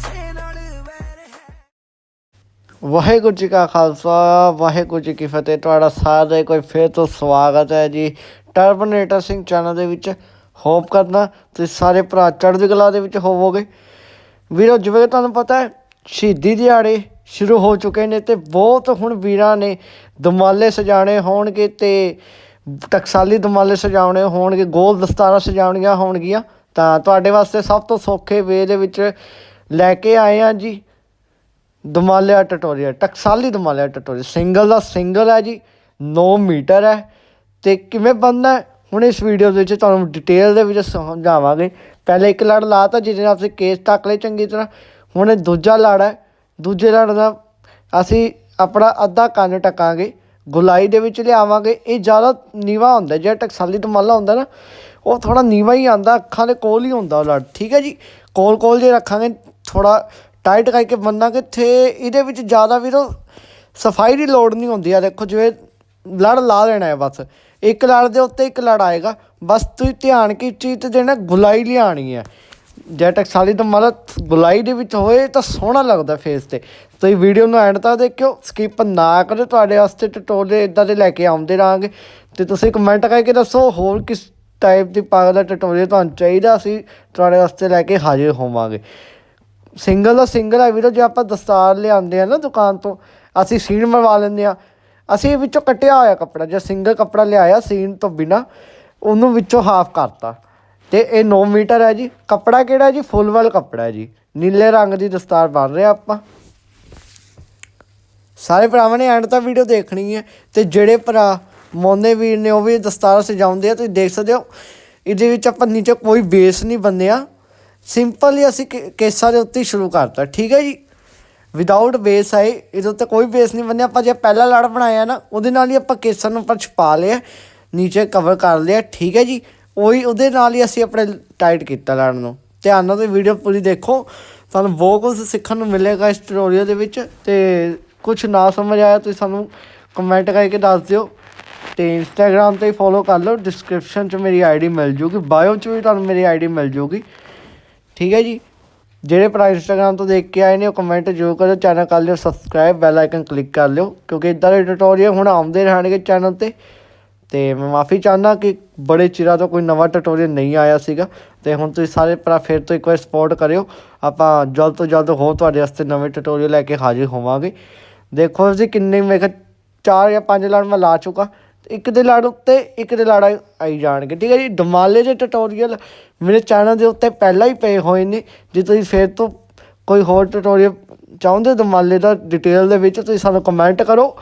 ਕਿਸੇ ਨਾਲ ਵੈਰ ਵਾਹਿਗੁਰੂ ਜੀ ਕਾ ਖਾਲਸਾ, ਵਾਹਿਗੁਰੂ ਜੀ ਕੀ ਫਤਿਹ। ਤੁਹਾਡਾ ਸਾਰਿਆਂ ਕੋਈ ਫੇਰ ਤੋਂ ਸਵਾਗਤ ਹੈ ਜੀ। ਟਰਬਨੇਟਰ ਸਿੰਘ ਚੈਨਲ ਦੇ ਵਿੱਚ ਹੋਪ ਕਰਦਾ, ਤੁਸੀਂ ਸਾਰੇ ਭਰਾ ਚੜ੍ਹਦੀ ਕਲਾ ਦੇ ਵਿੱਚ ਹੋਵੋਗੇ। ਵੀਰੋ, ਜਿਵੇਂ ਤੁਹਾਨੂੰ ਪਤਾ ਹੈ, ਸ਼ਹੀਦੀ ਦਿਹਾੜੇ ਸ਼ੁਰੂ ਹੋ ਚੁੱਕੇ ਨੇ ਤੇ ਬਹੁਤ ਹੁਣ ਵੀਰਾਂ ਨੇ ਦਮਾਲੇ ਸਜਾਣੇ ਹੋਣਗੇ ਤੇ ਟਕਸਾਲੀ ਦਮਾਲੇ ਸਜਾਉਣੇ ਹੋਣਗੇ, ਗੋਲ ਦਸਤਾਰਾਂ ਸਜਾਉਣੀਆਂ ਹੋਣਗੀਆਂ। ਤਾਂ ਤੁਹਾਡੇ ਵਾਸਤੇ ਸਭ ਤੋਂ ਸੌਖੇ ਵੇ ਦੇ ਵਿੱਚ ਲੈ ਕੇ ਆਏ ਆ ਜੀ। ਦਮਾਲਿਆ ਟਟੋਰੀਆ, ਟਕਸਾਲੀ ਦਮਾਲਿਆ ਟਟੋਰੀਅਲ ਸਿੰਗਲ ਦਾ ਸਿੰਗਲ ਹੈ ਜੀ 9 ਮੀਟਰ ਹੈ। ਤੇ ਕਿਵੇਂ ਬਣਨਾ ਹੁਣ ਇਸ ਵੀਡੀਓ ਦੇ ਵਿੱਚ ਤੁਹਾਨੂੰ ਡਿਟੇਲ ਦੇ ਵਿੱਚ ਸਮਝਾਵਾਂਗੇ। ਪਹਿਲੇ ਇੱਕ ਲੜ ਲਾਤਾ, ਜਿਹਦੇ ਨਾਲ ਅਸੀਂ ਕੇਸ ਟੱਕ ਲਏ ਚੰਗੀ ਤਰ੍ਹਾਂ। ਹੁਣ ਇਹ ਦੂਜਾ ਲੜ ਹੈ। ਦੂਜੇ ਲੜ ਦਾ ਅਸੀਂ ਆਪਣਾ ਅੱਧਾ ਕੰਨ ਟਕਾਂਗੇ। ਗੁਲਾਈ ਦੇ ਵਿੱਚ ਲਿਆਵਾਂਗੇ। ਇਹ ਜ਼ਿਆਦਾ ਨੀਵਾ ਹੁੰਦਾ, ਜਿਹੜਾ ਟਕਸਾਲੀ ਦਮਾਲਾ ਹੁੰਦਾ ਨਾ, ਉਹ ਥੋੜਾ ਨੀਵਾ ਹੀ ਆਂਦਾ ਅੱਖਾਂ ਦੇ ਕੋਲ ਹੀ ਹੁੰਦਾ ਉਹ ਲੜ। ਠੀਕ ਹੈ ਜੀ? ਕੋਲ ਕੋਲ ਜੇ ਰੱਖਾਂਗੇ ਥੋੜਾ ਟਾਈਟ ਕਰਕੇ ਬੰਨਾਂਗੇ ਤੇ ਇਹਦੇ ਵਿੱਚ ਜ਼ਿਆਦਾ ਵੀ ਤਾਂ ਸਫ਼ਾਈ ਦੀ ਲੋੜ ਨਹੀਂ ਹੁੰਦੀ ਆ। ਦੇਖੋ ਜਿਵੇਂ ਲੜ ਲਾ ਲੈਣਾ ਹੈ ਬਸ। ਇੱਕ ਲੜ ਦੇ ਉੱਤੇ ਇੱਕ ਲੜ ਆਏਗਾ। ਬਸ ਤੁਸੀਂ ਧਿਆਨ ਕੀ ਚੀਜ਼ ਤੇ ਦੇਣਾ ਗੁਲਾਈ ਲਿਆਣੀ ਹੈ। ਜੇ ਟਕਸਾਲੀ ਤਾਂ ਮਤਲਬ ਗੁਲਾਈ ਦੇ ਵਿੱਚ ਹੋਏ ਤਾਂ ਸੋਹਣਾ ਲੱਗਦਾ ਫੇਸ ਤੇ। ਤੁਸੀਂ ਵੀਡੀਓ ਨੂੰ ਐਂਡ ਤੱਕ ਦੇਖਿਓ ਸਕਿਪ ਨਾ ਕਰੋ ਤੁਹਾਡੇ ਵਾਸਤੇ ਟਟੋਲੇ ਇਦਾਂ ਦੇ ਲੈ ਕੇ ਆਉਂਦੇ ਰਹਾਂਗੇ। ਤੇ ਤੁਸੀਂ ਕਮੈਂਟ ਕਰਕੇ ਦੱਸੋ ਹੋਰ ਕਿਸ ਟਾਈਪ ਦੀ ਪੱਗ ਦਾ ਟਟੋਲੇ ਤੁਹਾਨੂੰ ਚਾਹੀਦਾ ਅਸੀਂ ਤੁਹਾਡੇ ਵਾਸਤੇ ਲੈ ਕੇ ਹਾਜ਼ਰ ਹੋਵਾਂਗੇ। ਸਿੰਗਲ ਦਾ ਸਿੰਗਲ ਹੈ ਵੀਰੋ, ਜੇ ਆਪਾਂ ਦਸਤਾਰ ਲਿਆਉਂਦੇ ਆ ਨਾ ਦੁਕਾਨ ਤੋਂ, ਅਸੀਂ ਸੀਨ ਮਰਵਾ ਲੈਂਦੇ ਆ। ਅਸੀਂ ਵਿੱਚੋਂ ਕੱਟਿਆ ਹੋਇਆ ਕੱਪੜਾ, ਜੇ ਸਿੰਗਲ ਕੱਪੜਾ ਲਿਆਇਆ ਸੀਨ ਤੋਂ ਬਿਨਾ, ਉਹਨੂੰ ਵਿੱਚੋਂ ਹਾਫ ਕਰਤਾ। ਤੇ ਇਹ 9 ਮੀਟਰ ਹੈ ਜੀ। ਕੱਪੜਾ ਕਿਹੜਾ ਜੀ? ਫੁੱਲ ਵਲ ਕੱਪੜਾ ਹੈ ਜੀ। ਨੀਲੇ ਰੰਗ ਦੀ ਦਸਤਾਰ ਬਣ ਰਿਹਾ ਆਪਾਂ। ਸਾਰੇ ਭਰਾਵਾਂ ਨੇ ਐਂਡ ਤੱਕ ਵੀਡੀਓ ਦੇਖਣੀ ਹੈ। ਤੇ ਜਿਹੜੇ ਭਰਾ ਮੋਨੇ ਵੀਰ ਨੇ ਉਹ ਵੀ ਦਸਤਾਰ ਸਜਾਉਂਦੇ ਆ, ਤੁਸੀਂ ਦੇਖ ਸਕਦੇ ਹੋ। ਇਹਦੇ ਵਿੱਚ ਆਪਾਂ ਨੀਚੇ ਕੋਈ ਬੇਸ ਨਹੀਂ ਬੰਨਿਆ। ਸਿੰਪਲ ਹੀ ਅਸੀਂ ਕੇ- ਕੇਸਾਂ ਦੇ ਉੱਤੇ ਸ਼ੁਰੂ ਕਰਤਾ, ਠੀਕ ਹੈ ਜੀ? ਵਿਦਆਊਟ ਬੇਸ ਆਏ, ਇਹਦੇ ਉੱਤੇ ਕੋਈ ਬੇਸ ਨਹੀਂ ਬੰਨਿਆ, ਆਪਾਂ ਜੇ ਪਹਿਲਾ ਲੜ ਬਣਾਇਆ ਨਾ, ਉਹਦੇ ਨਾਲ ਹੀ ਆਪਾਂ ਕੇਸਾਂ ਨੂੰ ਆਪਾਂ ਛਪਾ ਲਿਆ, ਨੀਚੇ ਕਵਰ ਕਰ ਲਿਆ, ਠੀਕ ਹੈ ਜੀ? ਉਹੀ ਉਹਦੇ ਨਾਲ ਹੀ ਅਸੀਂ ਆਪਣੇ ਟਾਈਟ ਕੀਤਾ ਲੜ ਨੂੰ। ਧਿਆਨ ਨਾਲ ਤੁਸੀਂ ਵੀਡੀਓ ਪੂਰੀ ਦੇਖੋ, ਤੁਹਾਨੂੰ ਬਹੁਤ ਕੁਝ ਸਿੱਖਣ ਨੂੰ ਮਿਲੇਗਾ ਇਸ ਟਿਊਟੋਰੀਅਲ ਦੇ ਵਿੱਚ, ਤੇ ਕੁਝ ਨਾ ਸਮਝ ਆਇਆ ਤੁਸੀਂ ਸਾਨੂੰ ਕਮੈਂਟ ਕਰਕੇ ਦੱਸ ਦਿਓ। ਤੇ ਇੰਸਟਾਗ੍ਰam ਤੇ ਫੋਲੋ ਕਰ ਲਓ ਡਿਸਕ੍ਰਿਪਸ਼ਨ 'ਚ ਮੇਰੀ ਆਈਡੀ ਮਿਲ ਜੂਗੀ ਬਾਇਓ 'ਚ ਵੀ ਤੁਹਾਨੂੰ ਮੇਰੀ ਆਈਡੀ ਮਿਲ ਜੂਗੀ। ਠੀਕ ਹੈ ਜੀ? ਜਿਹੜੇ ਭਰਾ ਇੰਸਟਾਗ੍ਰam ਤੋਂ ਦੇਖ ਕੇ ਆਏ ਨੇ, ਉਹ ਕਮੈਂਟ ਜ਼ਰੂਰ ਕਰੋ ਚੈਨਲ ਕਰ ਲਿਓ ਸਬਸਕ੍ਰਾਈਬ ਬੈਲ ਆਈਕਨ ਕਲਿੱਕ ਕਰ ਲਿਓ, ਕਿਉਂਕਿ ਇਦਾਂ ਦੇ ਟਿਊਟੋਰੀਅਲ ਹੁਣ ਆਉਂਦੇ ਰਹਿਣਗੇ ਚੈਨਲ ਤੇ। ਤੇ ਮੈਂ ਮਾਫੀ ਚਾਹੁੰਦਾ ਕਿ ਬੜੇ ਚਿਰਾਂ ਤੋਂ ਕੋਈ ਨਵਾਂ ਟਿਊਟੋਰੀਅਲ ਨਹੀਂ ਆਇਆ ਸੀਗਾ। ਤੇ ਹੁਣ ਤੁਸੀਂ ਸਾਰੇ ਭਰਾ ਫਿਰ ਤੋਂ ਇੱਕ ਵਾਰ ਸਪੋਰਟ ਕਰਿਓ। ਆਪਾਂ ਜਲਦ ਤੋਂ ਜਲਦ ਹੋਰ ਤੁਹਾਡੇ ਵਾਸਤੇ ਨਵੇਂ ਟਿਊਟੋਰੀਅਲ ਲੈ ਕੇ ਹਾਜ਼ਰ ਹੋਵਾਂਗੇ। ਦੇਖੋ ਜੀ ਕਿੰਨੇ, ਮੈਂ ਕਿਹਾ ਚਾਰ ਜਾਂ ਪੰਜ ਲੜ ਮੈਂ ਲਾ ਚੁੱਕਾ। ਇੱਕ ਦੇ ਲੜ ਉੱਤੇ, ਇੱਕ ਦੇ ਲੜ ਆਈ ਜਾਣਗੇ। ਠੀਕ ਹੈ ਜੀ? ਦਮਾਲੇ ਦੇ ਟਿਊਟੋਰੀਅਲ ਮੇਰੇ ਚੈਨਲ ਦੇ ਉੱਤੇ ਪਹਿਲਾਂ ਹੀ ਪਏ ਹੋਏ ਨੇ। ਜੇ ਤੁਸੀਂ ਫਿਰ ਤੋਂ ਕੋਈ ਹੋਰ ਟਿਊਟੋਰੀਅਲ ਚਾਹੁੰਦੇ ਹੋ ਦਮਾਲੇ ਦਾ ਡਿਟੇਲ ਦੇ ਵਿੱਚ, ਤੁਸੀਂ ਸਾਨੂੰ ਕਮੈਂਟ ਕਰੋ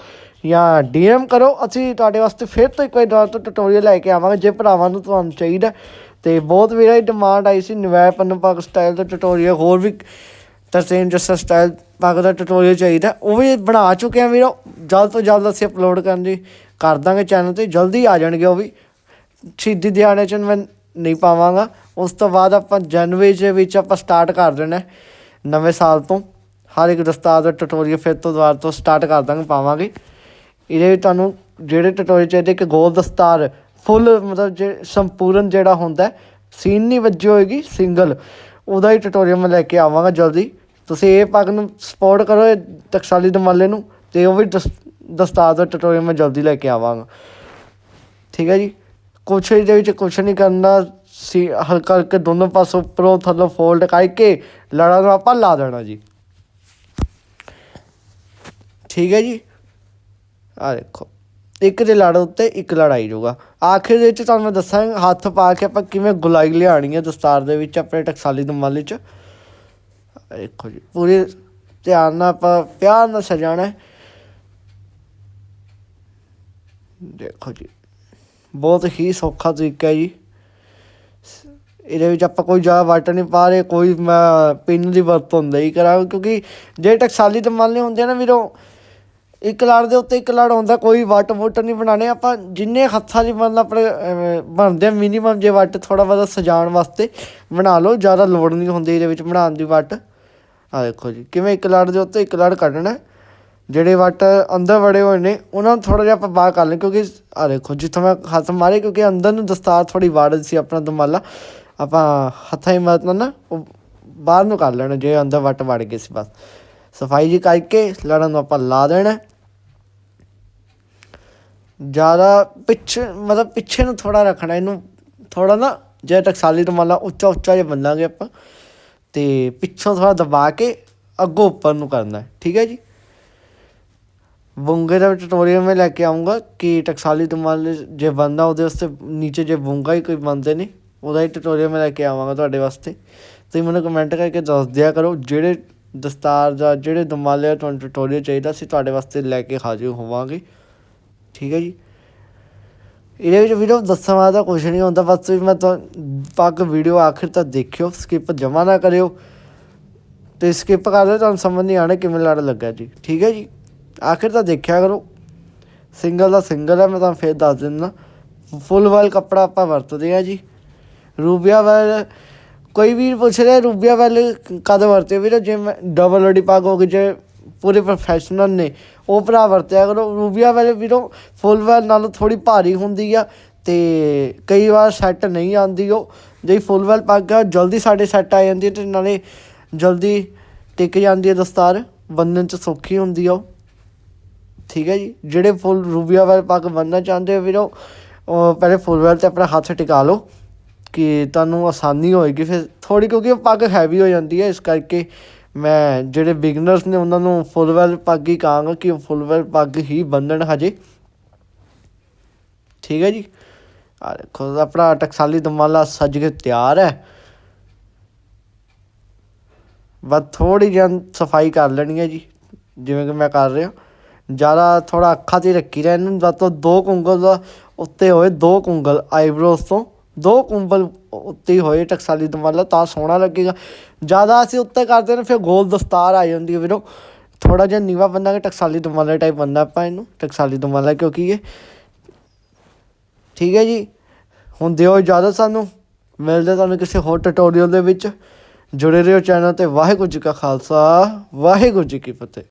ਜਾਂ ਡੀਐਮ ਕਰੋ। ਅਸੀਂ ਤੁਹਾਡੇ ਵਾਸਤੇ ਫਿਰ ਤੋਂ ਇੱਕ ਵਾਰ ਦੁਬਾਰਾ ਤੋਂ ਟਿਊਟੋਰੀਅਲ ਲੈ ਕੇ ਆਵਾਂਗੇ ਜੇ ਭਰਾਵਾਂ ਨੂੰ ਤੁਹਾਨੂੰ ਚਾਹੀਦਾ। ਤੇ ਬਹੁਤ ਵੀਰਾਂ ਦੀ ਡਿਮਾਂਡ ਆਈ ਸੀ। ਨਵੈ ਪੰਨ ਪਾਕ ਸਟਾਈਲ ਦਾ ਟਿਊਟੋਰੀਅਲ ਹੋਰ ਵੀ ਤਰਸੇਮ ਜੱਸਾ ਸਟਾਈਲ ਪੱਗ ਦਾ ਟਿਊਟੋਰੀਅਲ ਚਾਹੀਦਾ। ਉਹ ਵੀ ਬਣਾ ਚੁੱਕੇ ਆ ਵੀਰੋ। ਜਲਦ ਤੋਂ ਜਲਦ ਅਸੀਂ ਅਪਲੋਡ ਕਰਨ ਦੀ ਕਰ ਦਾਂਗੇ ਚੈਨਲ ਤੇ, ਜਲਦੀ ਆ ਜਾਣਗੇ ਉਹ ਵੀ। ਸ਼ਹੀਦੀ ਦਿਹਾੜੇ ਚ ਮੈਂ ਨਹੀਂ ਪਾਵਾਂਗਾ। ਉਸ ਤੋਂ ਬਾਅਦ ਆਪਾਂ ਜਨਵਰੀ ਦੇ ਵਿੱਚ ਆਪਾਂ ਸਟਾਰਟ ਕਰ ਦੇਣਾ ਨਵੇਂ ਸਾਲ ਤੋਂ। ਹਰ ਇੱਕ ਦਸਤਾਰ ਦਾ ਟਿਊਟੋਰੀਅਲ ਫਿਰ ਤੋਂ ਦੁਬਾਰਾ ਤੋਂ ਸਟਾਰਟ ਕਰ ਦਾਂਗੇ, ਪਾਵਾਂਗੇ। ਇਹਦੇ ਵਿੱਚ ਤੁਹਾਨੂੰ ਜਿਹੜੇ ਟਿਊਟੋਰੀਅਲ ਚਾਹੀਦੇ ਇੱਕ ਗੋਲ ਦਸਤਾਰ ਫੁੱਲ ਮਤਲਬ ਜੇ ਸੰਪੂਰਨ ਜਿਹੜਾ ਹੁੰਦਾ ਸੀਨ ਨਹੀਂ ਵੱਜੀ ਹੋਏਗੀ ਸਿੰਗਲ ਉਹਦਾ ਹੀ ਟਿਊਟੋਰੀਅਲ ਮੈਂ ਲੈ ਕੇ ਆਵਾਂਗਾ ਜਲਦੀ। ਤੁਸੀਂ ਇਹ ਪੱਗ ਨੂੰ ਸਪੋਰਟ ਕਰੋ, ਇਹ ਟਕਸਾਲੀ ਦਮਾਲੇ ਨੂੰ, ਤੇ ਉਹ ਵੀ ਦਸ- ਦਸਤਾਰ ਦਾ ਟਿਊਟੋਰੀਅਲ ਮੈਂ ਜਲਦੀ ਲੈ ਕੇ ਆਵਾਂਗਾ। ਠੀਕ ਹੈ ਜੀ? ਕੁਛ ਇਹਦੇ ਵਿੱਚ ਕੁਛ ਨਹੀਂ ਕਰਨਾ। ਸੀ, ਹਲਕਾ ਹਲਕਾ ਦੋਨੋਂ ਪਾਸੋਂ ਉੱਪਰੋਂ ਥੱਲੋਂ ਫੋਲਡ ਕਰਕੇ ਲੜਾਂ ਨੂੰ ਆਪਾਂ ਲਾ ਦੇਣਾ ਜੀ। ਠੀਕ ਹੈ ਜੀ? ਆ ਦੇਖੋ। ਇੱਕ ਦੇ ਲੜ ਉੱਤੇ ਇੱਕ ਲੜਾਈ ਜੂਗਾ ਆਖਿਰ ਦੇ ਵਿੱਚ ਤੁਹਾਨੂੰ ਮੈਂ ਦੱਸਾਂਗਾ, ਹੱਥ ਪਾ ਕੇ ਆਪਾਂ ਕਿਵੇਂ ਗੁਲਾਈ ਲਿਆਣੀ ਹੈ ਦਸਤਾਰ ਦੇ ਵਿੱਚ ਆਪਣੇ ਟਕਸਾਲੀ ਦਮਾਲੇ 'ਚ। ਦੇਖੋ ਜੀ, ਪੂਰੇ ਧਿਆਨ ਨਾਲ ਆਪਾਂ, ਪਿਆਰ ਨਾਲ ਸਜਾਣਾ ਹੈ ਦੇਖੋ ਜੀ। ਬਹੁਤ ਹੀ ਸੌਖਾ ਤਰੀਕਾ ਜੀ। ਇਹਦੇ ਵਿੱਚ ਆਪਾਂ ਕੋਈ ਜ਼ਿਆਦਾ ਵਾਟਰ ਨਹੀਂ ਪਾ ਰਹੇ, ਕੋਈ ਮੈਂ ਪਿੰਨ ਦੀ ਵਰਤੋਂ ਨਹੀਂ ਕਰਾਂ ਕਿਉਂਕਿ ਜੇ ਟਕਸਾਲੀ ਦਮਾਲੇ ਹੁੰਦੇ ਆ ਨਾ ਵੀਰੋ, ਇੱਕ ਲੜ ਦੇ ਉੱਤੇ ਇੱਕ ਲੜ ਹੁੰਦਾ, ਕੋਈ ਵੱਟ ਵੁੱਟ ਨਹੀਂ ਬਣਾਣੇ ਆਪਾਂ ਜਿੰਨੇ ਹੱਥਾਂ ਦੀ ਮਤਲਬ ਆਪਣੇ ਬਣਦੇ ਮਿਨੀਮਮ ਜੇ ਵੱਟ ਥੋੜਾ ਬਹੁਤਾ ਸਜਾਉਣ ਵਾਸਤੇ ਬਣਾ ਲਓ, ਜ਼ਿਆਦਾ ਲੋੜ ਨਹੀਂ ਹੁੰਦੀ ਇਹਦੇ ਵਿੱਚ ਬਣਾਉਣ ਦੀ ਵੱਟ। ਆ ਦੇਖੋ ਜੀ, ਕਿਵੇਂ ਇੱਕ ਲੜ ਦੇ ਉੱਤੇ ਇੱਕ ਲੜ ਕੱਢਣਾ ਜਿਹੜੇ ਵੱਟ ਅੰਦਰ ਵੜੇ ਹੋਏ ਨੇ, ਉਹਨਾਂ ਨੂੰ ਥੋੜਾ ਜਿਹਾ ਆਪਾਂ ਬਾਹਰ ਕਰ ਲੈ ਕਿਉਂਕਿ ਆ ਦੇਖੋ, ਜਿੱਥੋਂ ਮੈਂ ਹੱਥ ਮਾਰੇ ਕਿਉਂਕਿ ਅੰਦਰ ਨੂੰ ਦਸਤਾਰ ਥੋੜੀ ਵਾੜ ਸੀ ਆਪਣਾ ਦਮਾਲਾ, ਆਪਾਂ ਹੱਥਾਂ ਹੀ ਮਦਦ ਨਾ ਉਹ ਬਾਹਰ ਨੂੰ ਕਰ ਲੈਣਾ, ਜੇ ਅੰਦਰ ਵੱਟ ਵੜ ਗਏ ਸੀ ਬਸ। ਸਫ਼ਾਈ ਜੀ ਕਰਕੇ ਲੜਨ ਨੂੰ ਆਪਾਂ ਲਾ ਦੇਣਾ। ਜ਼ਿਆਦਾ ਪਿੱਛੇ, ਮਤਲਬ ਪਿੱਛੇ ਨੂੰ ਥੋੜਾ ਰੱਖਣਾ, ਇਹਨੂੰ ਥੋੜਾ ਨਾ ਜੇ ਟਕਸਾਲੀ ਦਮਾਲਾ ਉੱਚਾ ਉੱਚਾ ਜਿਹਾ ਬੰਨਾਂਗੇ ਆਪਾਂ, ਤੇ ਪਿੱਛੋਂ ਥੋੜਾ ਦਬਾ ਕੇ ਅੱਗੋਂ ਉੱਪਰ ਨੂੰ ਕਰਨਾ, ਠੀਕ ਹੈ ਜੀ? ਬੁੰਗੇ ਦਾ ਟਿਊਟੋਰੀਅਲ ਮੈਂ ਲੈ ਕੇ ਆਉਂਗਾ ਕਿ ਟਕਸਾਲੀ ਤੋਂ ਜੇ ਬਣਦਾ ਉਹਦੇ ਵਾਸਤੇ ਨੀਚੇ ਜੇ ਬੁੰਗਾ ਹੀ ਕੋਈ ਬਣਦੇ ਨੇ, ਉਹਦਾ ਹੀ ਟਿਊਟੋਰੀਅਲ ਮੈਂ ਲੈ ਕੇ ਆਵਾਂਗਾ ਤੁਹਾਡੇ ਵਾਸਤੇ। ਤੁਸੀਂ ਮੈਨੂੰ ਕਮੈਂਟ ਕਰਕੇ ਦੱਸ ਦਿਆ ਕਰੋ ਜਿਹੜੇ ਦਸਤਾਰ ਦਾ ਜਿਹੜੇ ਦਮਾਲੇ ਦਾ ਤੁਹਾਨੂੰ ਟਿਊਟੋਰੀਅਲ ਚਾਹੀਦਾ ਸੀ ਤੁਹਾਡੇ ਵਾਸਤੇ ਲੈ ਕੇ ਹਾਜ਼ਰ ਹੋਵਾਂਗੇ। ਠੀਕ ਹੈ ਜੀ? ਇਹਦੇ ਵਿੱਚ ਵੀਡੀਓ ਦੱਸਣ ਵਾਲਾ ਤਾਂ ਕੁਝ ਨਹੀਂ ਹੁੰਦਾ, ਬਸ ਵੀ ਮੈਂ ਤਾਂ ਪੱਗ ਵੀਡੀਓ ਆਖਿਰ ਤੱਕ ਦੇਖਿਓ ਸਕਿਪ ਜਮਾ ਨਾ ਕਰਿਓ। ਤੇ ਸਕਿਪ ਕਰ ਦਿਓ, ਤੁਹਾਨੂੰ ਸਮਝ ਨਹੀਂ ਆਣਾ ਕਿਵੇਂ ਲੜ ਲੱਗਾ ਜੀ। ਠੀਕ ਹੈ ਜੀ? ਆਖਿਰ ਤਾਂ ਦੇਖਿਆ ਕਰੋ ਸਿੰਗਲ ਦਾ ਸਿੰਗਲ ਹੈ, ਮੈਂ ਤੁਹਾਨੂੰ ਫੇਰ ਦੱਸ ਦਿੰਦਾ। ਫੁੱਲ ਵਾਲ ਕੱਪੜਾ ਆਪਾਂ ਵਰਤਦੇ ਆ ਜੀ। ਰੂਬੀਆ ਵਾਲ ਕੋਈ ਵੀ ਪੁੱਛ ਰਿਹਾ, ਰੂਬੀਆ ਵਾਲ ਕਦ ਵਰਤੇ ਵੀਰੋ? ਜੇ ਮੈਂ ਡਬਲ ਅਡੀ ਪੱਗ ਹੋ ਗਈ, ਜੇ ਪੂਰੇ ਪ੍ਰੋਫੈਸ਼ਨਲ ਨੇ, ਉਹ ਭਰਾ ਵਰਤਿਆ ਕਰੋ। ਰੂਬੀਆ ਵਾਲੇ ਵੀਰੋ ਫੁੱਲ ਵਾਲ ਨਾਲੋਂ ਥੋੜੀ ਭਾਰੀ ਹੁੰਦੀ ਆ ਤੇ ਕਈ ਵਾਰ ਸੈੱਟ ਨਹੀਂ ਆਉਂਦੀ ਉਹ। ਜਿਹੜੀ ਫੁੱਲ ਵਾਲ ਪੱਗ ਆ ਉਹ ਜਲਦੀ ਸਾਡੇ ਸੈੱਟ ਆ ਜਾਂਦੀ ਹੈ ਤੇ ਨਾਲੇ ਜਲਦੀ ਟਿਕ ਜਾਂਦੀ ਹੈ ਦਸਤਾਰ, ਬੰਨਣ ਚ ਸੌਖੀ ਹੁੰਦੀ ਆ ਉਹ। ਠੀਕ ਹੈ ਜੀ। ਜਿਹੜੇ ਫੁੱਲ ਰੂਬੀਆ ਵਾਲੇ ਪੱਗ ਬੰਨਣਾ ਚਾਹੁੰਦੇ ਹੋ ਵੀਰੋ ਪਹਿਲੇ ਫੁੱਲ ਵਾਲ ਤੇ ਆਪਣਾ ਹੱਥ ਟਿਕਾ ਲਓ, ਕਿ ਤੁਹਾਨੂੰ ਆਸਾਨੀ ਹੋਏਗੀ। ਫਿਰ ਥੋੜੀ ਕਿਉਂਕਿ ਉਹ ਪੱਗ ਹੈਵੀ ਹੋ ਜਾਂਦੀ ਹੈ, ਇਸ ਕਰਕੇ ਮੈਂ ਜਿਹੜੇ ਬਿਗਨਰਸ ਨੇ ਉਹਨਾਂ ਨੂੰ ਫੁੱਲ ਵੈਲ ਪੱਗ ਹੀ ਕਹਾਂਗਾ ਕਿ ਉਹ ਫੁੱਲ ਵੈਲ ਪੱਗ ਹੀ ਬੰਨਣ ਹਜੇ। ਠੀਕ ਹੈ ਜੀ। ਆ ਦੇਖੋ, ਆਪਣਾ ਟਕਸਾਲੀ ਦਮਾਲਾ ਸੱਜ ਕੇ ਤਿਆਰ ਹੈ। ਬਸ ਥੋੜੀ ਜਿਹੀ ਸਫ਼ਾਈ ਕਰ ਲੈਣੀ ਹੈ ਜੀ, ਜਿਵੇਂ ਕਿ ਮੈਂ ਕਰ ਰਿਹਾ। ਜ਼ਿਆਦਾ ਥੋੜਾ ਅੱਖਾਂ ਤੇ ਰੱਖੀ ਰਹਿ ਇਹਨੂੰ ਵੱਧ ਤੋਂ ਦੋ ਕੁੰਗਲ ਉੱਤੇ ਹੋਏ ਦੋ ਕੁੰਗਲ ਆਈਬ੍ਰੋਸ ਤੋਂ, ਦੋ ਕੁੰਗਲ ਉੱਤੇ ਹੀ ਹੋਏ ਟਕਸਾਲੀ ਦਮਾਲਾ, ਤਾਂ ਸੋਹਣਾ ਲੱਗੇਗਾ। ਜ਼ਿਆਦਾ ਅਸੀਂ ਉੱਤੇ ਕਰਦੇ ਨੇ, ਫਿਰ ਗੋਲ ਦਸਤਾਰ ਆ ਜਾਂਦੀ ਹੈ ਵੀਰੋ। ਥੋੜਾ ਜਿਹਾ ਨੀਵਾ ਕਿ ਟਕਸਾਲੀ ਦਮਾਲਾ ਟਾਈਪ ਬੰਨਾ ਆਪਾਂ ਇਹਨੂੰ, ਟਕਸਾਲੀ ਦਮਾਲਾ ਕਿਉਂਕਿ ਇਹ ਠੀਕ ਹੈ ਜੀ। ਹੁਣ ਦਿਓ ਇਜਾਜ਼ਤ ਸਾਨੂੰ। ਮਿਲਦੇ ਤੁਹਾਨੂੰ ਕਿਸੇ ਹੋਰ ਟਿਊਟੋਰੀਅਲ ਦੇ ਵਿੱਚ। ਜੁੜੇ ਰਹੋ ਚੈਨਲ ਤੇ। ਵਾਹਿਗੁਰੂ ਜੀ ਕਾ ਖਾਲਸਾ, ਵਾਹਿਗੁਰੂ ਜੀ ਕੀ ਫਤਿਹ।